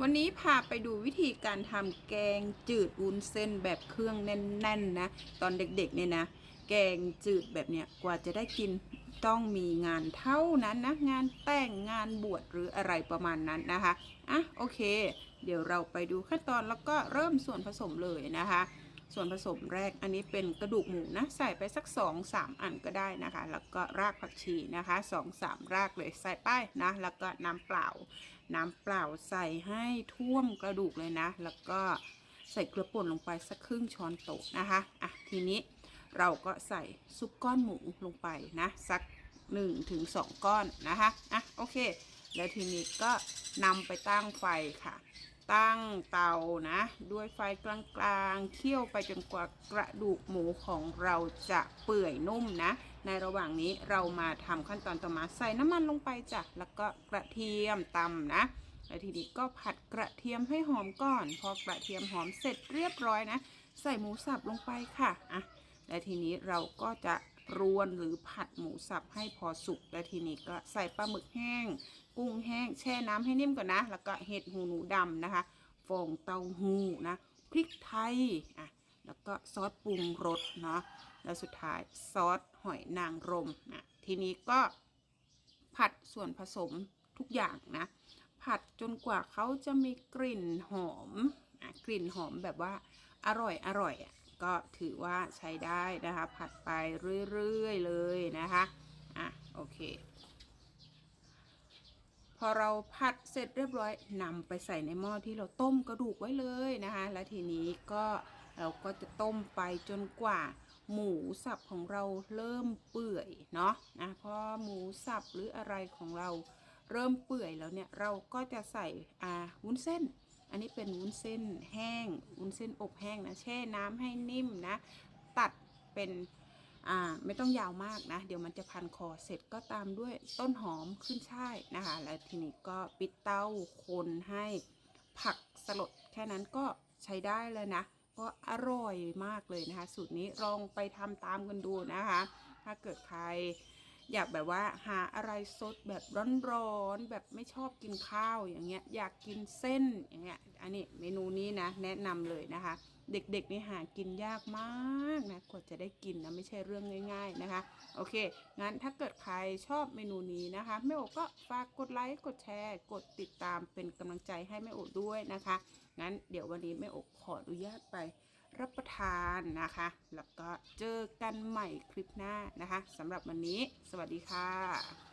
วันนี้พาไปดูวิธีการทำแกงจืดวุ้นเส้นแบบเครื่องแน่นๆนะ ตอนเด็กๆเนี่ยนะ แกงจืดแบบเนี้ยกว่าจะได้กินต้องมีงานเท่านั้นนะ งานแต่งงานบวชหรืออะไรประมาณนั้นนะคะอะโอเค เดี๋ยวเราไปดูขั้นตอนแล้วก็เริ่มส่วนผสมเลยนะคะ ส่วนผสมแรกอันนี้เป็นกระดูกหมูนะใส่ไปสัก 2 3 อันก็ได้นะคะ แล้วก็รากผักชีนะคะ 2 3 รากเลยใส่ไปนะ แล้วก็น้ำเปล่า น้ำเปล่าใส่ให้ท่วมกระดูกเลยนะ แล้วก็ใส่เกลือป่นลงไปสักครึ่งช้อนโต๊ะนะคะอะทีนี้เราก็ใส่ซุปก้อนหมูลงไปนะ สัก1ถึง2ก้อนนะคะอะโอเค แล้วทีนี้ก็นำไปตั้งไฟค่ะ ตั้งเตานะ ด้วยไฟกลางๆเคี่ยวไปจนกว่ากระดูกหมูของเราจะเปื่อยนุ่มนะ ในระหว่างนี้เรามาทำขั้นตอนต่อมาใส่น้ำมันลงไปจ้ะแล้วก็กระเทียมตำนะแล้วทีนี้ก็ผัดกระเทียมให้หอมก่อน พอกระเทียมหอมเสร็จเรียบร้อยนะ ใส่หมูสับลงไปค่ะอะและทีนี้เราก็จะรวนหรือผัดหมูสับให้พอสุกและทีนี้ก็ใส่ปลาหมึกแห้ง กุ้งแห้งแช่น้ำให้นิ่มก่อนนะ แล้วก็เห็ดหูหนูดำนะคะฟองเต้าหู้นะพริกไทยอะแล้วก็ซอสปรุงรสเนาะแล้วสุดท้ายซอสหอยนางรมนะทีนี้ก็ผัดส่วนผสมทุกอย่างนะ ผัดจนกว่าเขาจะมีกลิ่นหอมอะกลิ่นหอมแบบว่าอร่อยอร่อยอะก็ถือว่าใช้ได้นะคะ ผัดไปเรื่อย ๆ เลยนะคะ อะ โอเค อเราผัดเสร็จเรียบร้อยนำไปใส่ในหม้อที่เราต้มกระดูกไว้เลยนะคะ และทีนี้ก็เราก็จะต้มไปจนกว่าหมูสับของเราเริ่มเปื่อยเนาะนะพอหมูสับหรืออะไรของเราเริ่มเปื่อยแล้วเนี่ยเราก็จะใส่อ่าวุ้นเส้น อันนี้เป็นวุ้นเส้นแห้ง วุ้นเส้นอบแห้งนะแช่น้ำให้นิ่มนะ ตัดเป็น อ่าไม่ต้องยาวมากนะ เดี๋ยวมันจะพันคอเสร็จก็ตามด้วยต้นหอมขึ้นช่ายนะคะ แล้วทีนี้ก็ปิดเต้าคนให้ผักสลดแค่นั้นก็ใช้ได้เลยนะ ก็อร่อยมากเลยนะคะ สูตรนี้ลองไปทำตามกันดูนะคะ ถ้าเกิดใคร อยากแบบว่าหาอะไรสดแบบร้อนๆแบบไม่ชอบกินข้าวอย่างเงี้ยอยากกินเส้นอย่างเงี้ยอันนี้เมนูนี้นะแนะนำเลยนะคะ เด็กๆนี่หากินยากมากนะกว่าจะได้กินนะไม่ใช่เรื่องง่าย ๆนะคะ โอเค งั้นถ้าเกิดใครชอบเมนูนี้นะคะแม่โอก็ฝากกดไลค์กดแชร์ กดติดตามเป็นกำลังใจให้แม่โอด้วยนะคะ งั้นเดี๋ยววันนี้แม่โอขออนุญาตไป รับประทานนะคะ แล้วก็เจอกันใหม่คลิปหน้านะคะสำหรับวันนี้ สวัสดีค่ะ